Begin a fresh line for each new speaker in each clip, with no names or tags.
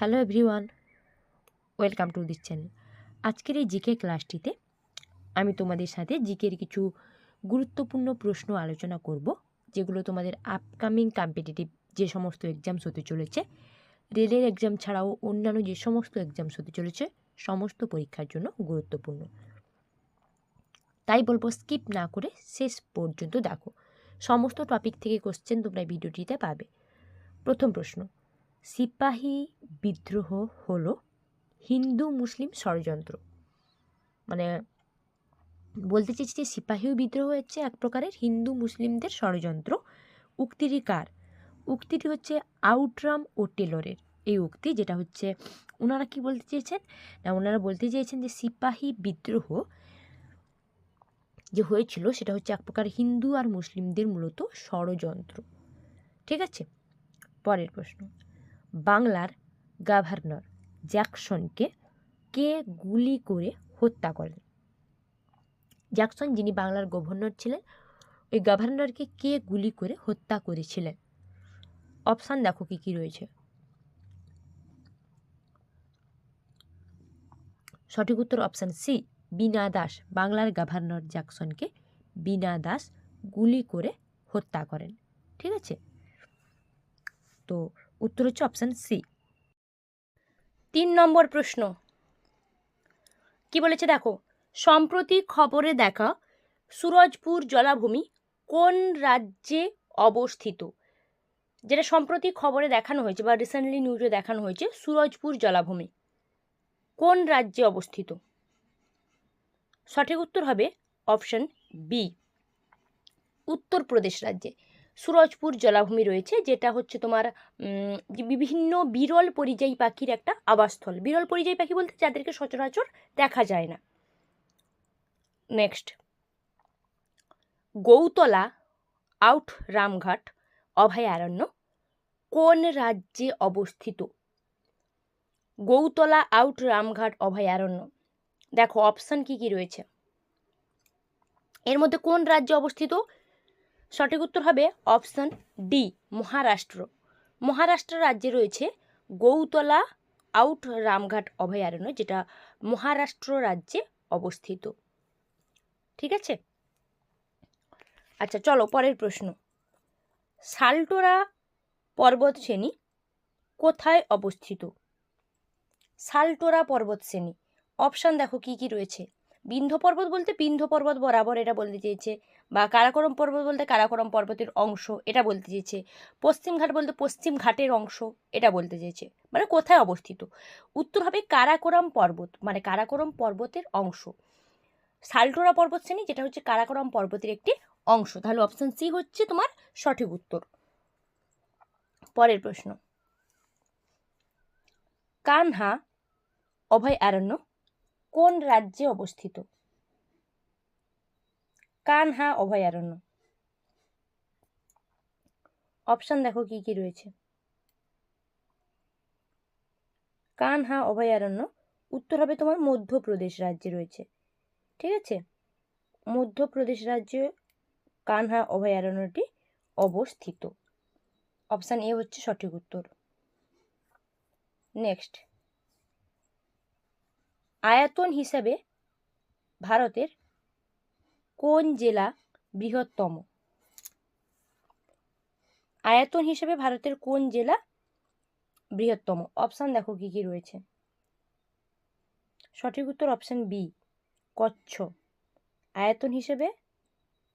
Hello everyone welcome to this channel আজকের এই GK ক্লাসটিতে আমি তোমাদের সাথে জিকের কিছু গুরুত্বপূর্ণ প্রশ্ন আলোচনা করব, যেগুলো তোমাদের আপকামিং কম্পিটিটিভ যে সমস্ত এক্সামস হতে চলেছে, রেলের এক্সাম ছাড়াও অন্যান্য যে সমস্ত এক্সামস হতে চলেছে, সমস্ত পরীক্ষার জন্য গুরুত্বপূর্ণ। তাই বলব স্কিপ না করে শেষ পর্যন্ত দেখো। সমস্ত টপিক থেকে কোশ্চেন তোমরা ভিডিওটিতে পাবে। প্রথম প্রশ্ন সিপাহী বিদ্রোহ হলো হিন্দু মুসলিম ষড়যন্ত্র। মানে বলতে চেয়েছি যে সিপাহী বিদ্রোহ হচ্ছে এক প্রকারের হিন্দু মুসলিমদের ষড়যন্ত্র। উক্তিটি কার? উক্তিটি হচ্ছে আউটরাম ও টেলরের। এই উক্তি যেটা হচ্ছে ওনারা কি বলতে চেয়েছেন? না ওনারা বলতে চেয়েছেন যে সিপাহী বিদ্রোহ যে হয়েছিল সেটা হচ্ছে এক প্রকার হিন্দু আর মুসলিমদের মূলত ষড়যন্ত্র। ঠিক আছে? পরের প্রশ্ন। বাংলার গভর্নর জ্যাকসনকে কে গুলি করে হত্যা করেন? জ্যাকসন যিনি বাংলার গভর্নর ছিলেন, ওই গভর্নরকে কে গুলি করে হত্যা করেছিলেন? অপশান দেখো কী কী রয়েছে। সঠিক উত্তর অপশান সি, বিনা দাস, বাংলার গভর্নর জ্যাকসনকে বিনা দাস গুলি করে হত্যা করেন। ঠিক আছে? তো উত্তর হচ্ছে অপশান সি
তিন নম্বর প্রশ্ন। কি বলেছে দেখো, সম্প্রতি খবরে দেখা সুরজপুর জলাভূমি কোন রাজ্যে অবস্থিত? যেটা সম্প্রতি খবরে দেখানো হয়েছে বা রিসেন্টলি নিউজে দেখানো হয়েছে, সুরজপুর জলাভূমি কোন রাজ্যে অবস্থিত? সঠিক উত্তর হবে অপশন বি উত্তরপ্রদেশ রাজ্যে। সুরজপুর জলাভূমি রয়েছে, যেটা হচ্ছে তোমার বিভিন্ন বিরল পরিযায়ী পাখির একটা আবাসস্থল। বিরল পরিযায়ী পাখি বলতে যাদেরকে সচরাচর দেখা যায় না। নেক্সট গৌতলা আউট রামঘাট অভয়ারণ্য কোন রাজ্যে অবস্থিত? গৌতলা আউট রামঘাট অভয়ারণ্য দেখো অপশান কি কি রয়েছে? এর মধ্যে কোন রাজ্যে অবস্থিত? সঠিক উত্তর হবে অপশন ডি, মহারাষ্ট্র। মহারাষ্ট্র রাজ্যে রয়েছে গৌতলা আউট রামঘাট অভয়ারণ্য, যেটা মহারাষ্ট্র রাজ্যে অবস্থিত। ঠিক আছে? আচ্ছা চলো, পরের প্রশ্ন। সালটোরা পর্বত শ্রেণি কোথায় অবস্থিত? সালটোরা পর্বত শ্রেণি। অপশান দেখো, কি কি রয়েছে? বিন্ধ্য পর্বত বলতে বিন্ধ্য পর্বত বরাবর এটা বলতে চেয়েছে বা কারাকরম পর্বত বলতে কারাকরম পর্বতের অংশ, এটা বলতে চেয়েছে। পশ্চিম ঘাট বলতে পশ্চিম ঘাটের অংশ, এটা বলতে চেয়েছে। মানে কোথায় অবস্থিত? উত্তর হবে কারাকোরাম পর্বত মানে কারাকোরম পর্বতের অংশ। সালটোরা পর্বত শ্রেণি, যেটা হচ্ছে কারাকোরাম পর্বতের একটি অংশ। তাহলে অপশন সি হচ্ছে তোমার সঠিক উত্তর। পরের প্রশ্ন। কানহা অভয়ারণ্য কোন রাজ্যে অবস্থিত? কানহা অভয়ারণ্য। অপশন দেখো কি কি রয়েছে। কানহা অভয়ারণ্য, উত্তর হবে তোমার মধ্যপ্রদেশ রাজ্যে রয়েছে। ঠিক আছে? মধ্যপ্রদেশ রাজ্যে কানহা অভয়ারণ্যটি অবস্থিত। অপশান এ হচ্ছে সঠিক উত্তর। নেক্সট আয়তন হিসাবে ভারতের কোন জেলা বৃহত্তম? আয়তন হিসেবে ভারতের কোন জেলা বৃহত্তম? অপশান দেখো কি কি রয়েছে। সঠিক উত্তর অপশান বি, কচ্ছ। আয়তন হিসেবে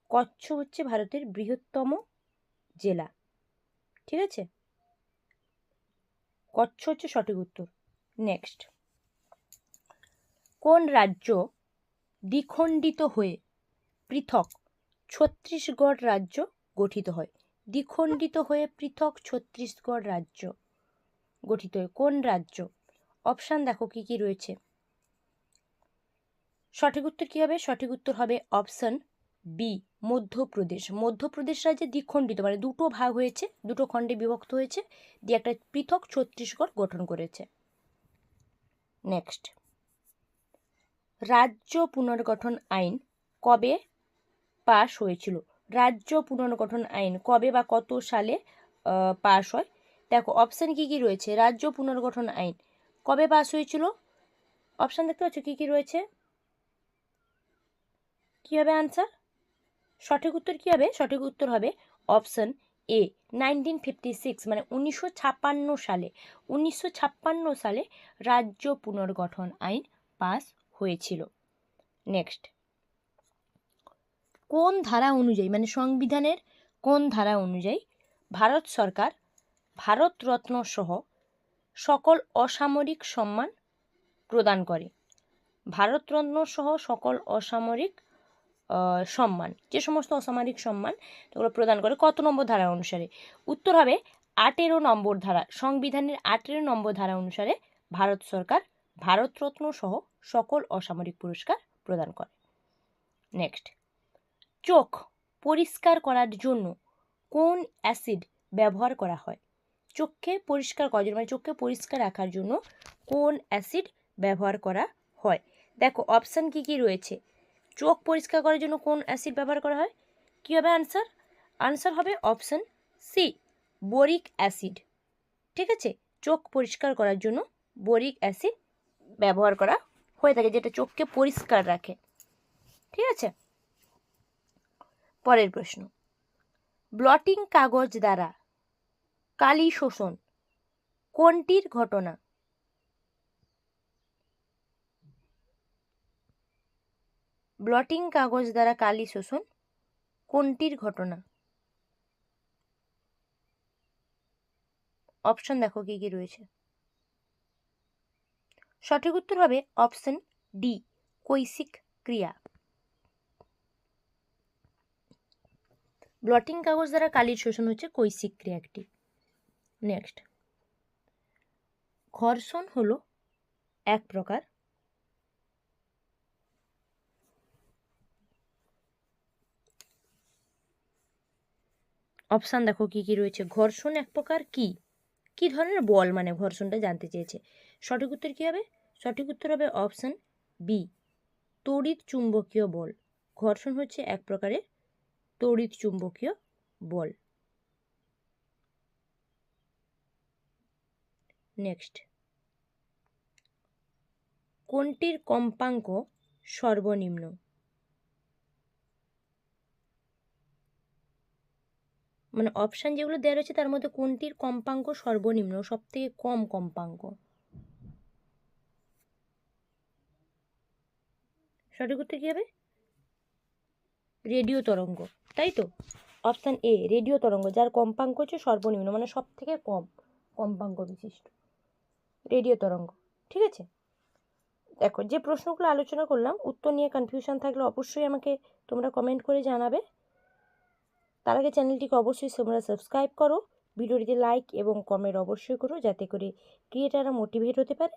কচ্ছ হচ্ছে ভারতের বৃহত্তম জেলা। ঠিক আছে? কচ্ছ হচ্ছে সঠিক উত্তর। নেক্সট কোন রাজ্য দ্বিখণ্ডিত হয়ে পৃথক ছত্তিশগড় রাজ্য গঠিত হয়। দ্বিখণ্ডিত হয়ে পৃথক ছত্তিশগড় রাজ্য গঠিত হয়। কোন রাজ্য? অপশান দেখো কি কি রয়েছে। সঠিক উত্তর কী হবে? সঠিক উত্তর হবে অপশান বি মধ্যপ্রদেশ। মধ্যপ্রদেশ রাজ্যে দ্বিখণ্ডিত মানে দুটো ভাগ হয়েছে, দুটো খণ্ডে বিভক্ত হয়েছে, দিয়ে একটা পৃথক ছত্তিশগড় গঠন করেছে। নেক্সট রাজ্য পুনর্গঠন আইন কবে পাশ হয়েছিল। রাজ্য পুনর্গঠন আইন কবে বা কত সালে পাশ হয়? দেখো অপশান কি কি রয়েছে? রাজ্য পুনর্গঠন আইন কবে পাস হয়েছিল? অপশান দেখতে পাচ্ছ? কি কি রয়েছে? কি হবে আনসার সঠিক উত্তর কি হবে? সঠিক উত্তর হবে option A nineteen fifty six মানে উনিশশো ছাপ্পান্ন সালে। উনিশশো ছাপ্পান্ন সালে রাজ্য পুনর্গঠন আইন পাস হয়েছিল। নেক্সট কোন ধারা অনুযায়ী মানে সংবিধানের কোন ধারা অনুযায়ী ভারত সরকার ভারতরত্ন সহ সকল অসামরিক সম্মান প্রদান করে। ভারতরত্ন সহ সকল অসামরিক সম্মান, যে সমস্ত অসামরিক সম্মান এগুলো প্রদান করে, কত নম্বর ধারা অনুসারে? উত্তর হবে আঠেরো নম্বর ধারা, সংবিধানের আঠেরো নম্বর ধারা অনুসারে ভারত সরকার ভারতরত্ন সহ সকল অসামরিক পুরস্কার প্রদান করে। নেক্সট চোখ পরিষ্কার করার জন্য কোন অ্যাসিড ব্যবহার করা হয়? চোখকে পরিষ্কার করার জন্য মানে চোখকে পরিষ্কার রাখার জন্য কোন অ্যাসিড ব্যবহার করা হয়? দেখো, অপশান কি কি রয়েছে? চোখ পরিষ্কার করার জন্য কোন অ্যাসিড ব্যবহার করা হয়? কী হবে আনসার? আনসার হবে অপশান সি, বোরিক অ্যাসিড। ঠিক আছে? চোখ পরিষ্কার করার জন্য বোরিক অ্যাসিড ব্যবহার করা হয়ে থাকে, যেটা চোখকে পরিষ্কার রাখে। ঠিক আছে? পরের প্রশ্ন। ব্লটিং কাগজ দ্বারা কালি শোষণ কোনটির ঘটনা? ব্লটিং কাগজ দ্বারা কালি শোষণ কোনটির ঘটনা? অপশন দেখো কি কি রয়েছে। সঠিক উত্তর হবে অপশন ডি, কৈশিক ক্রিয়া। ব্লটিং কাগজ দ্বারা কালির শোষণ হচ্ছে কৈশিক ক্রিয়া একটি নেক্সট ঘর্ষণ হলো এক প্রকার। অপশান দেখো কি কি রয়েছে। ঘর্ষণ এক প্রকার কি? কি ধরনের বল মানে ঘর্ষণটা জানতে চেয়েছে? সঠিক উত্তর কী হবে? সঠিক উত্তর হবে অপশান বি তড়িৎ চুম্বকীয় বল। ঘর্ষণ হচ্ছে এক প্রকারের তড়িৎ চুম্বকীয় বল। নেক্সট কোনটির কম্পাঙ্ক সর্বনিম্ন? মানে অপশান যেগুলো দেওয়া রয়েছে তার মধ্যে কোনটির কম্পাঙ্ক সর্বনিম্ন? সব থেকে কম কম্পাঙ্ক। সঠিক উত্তর কী হবে? রেডিও তরঙ্গ। তাই তো অপশান এ রেডিও তরঙ্গ, যার কম্পাঙ্ক হচ্ছে সর্বনিম্ন মানে সব থেকে কম কম্পাঙ্ক বিশিষ্ট। রেডিও তরঙ্গ, ঠিক আছে? দেখো, যে প্রশ্নগুলো আলোচনা করলাম, উত্তর নিয়ে কনফিউশন থাকলে অবশ্যই আমাকে তোমরা কমেন্ট করে জানাবে। তার আগে চ্যানেলটিকে অবশ্যই তোমরা সাবস্ক্রাইব করো। ভিডিওটিতে লাইক এবং কমেন্ট অবশ্যই করো, যাতে করে ক্রিয়েটাররা মোটিভেট হতে পারে।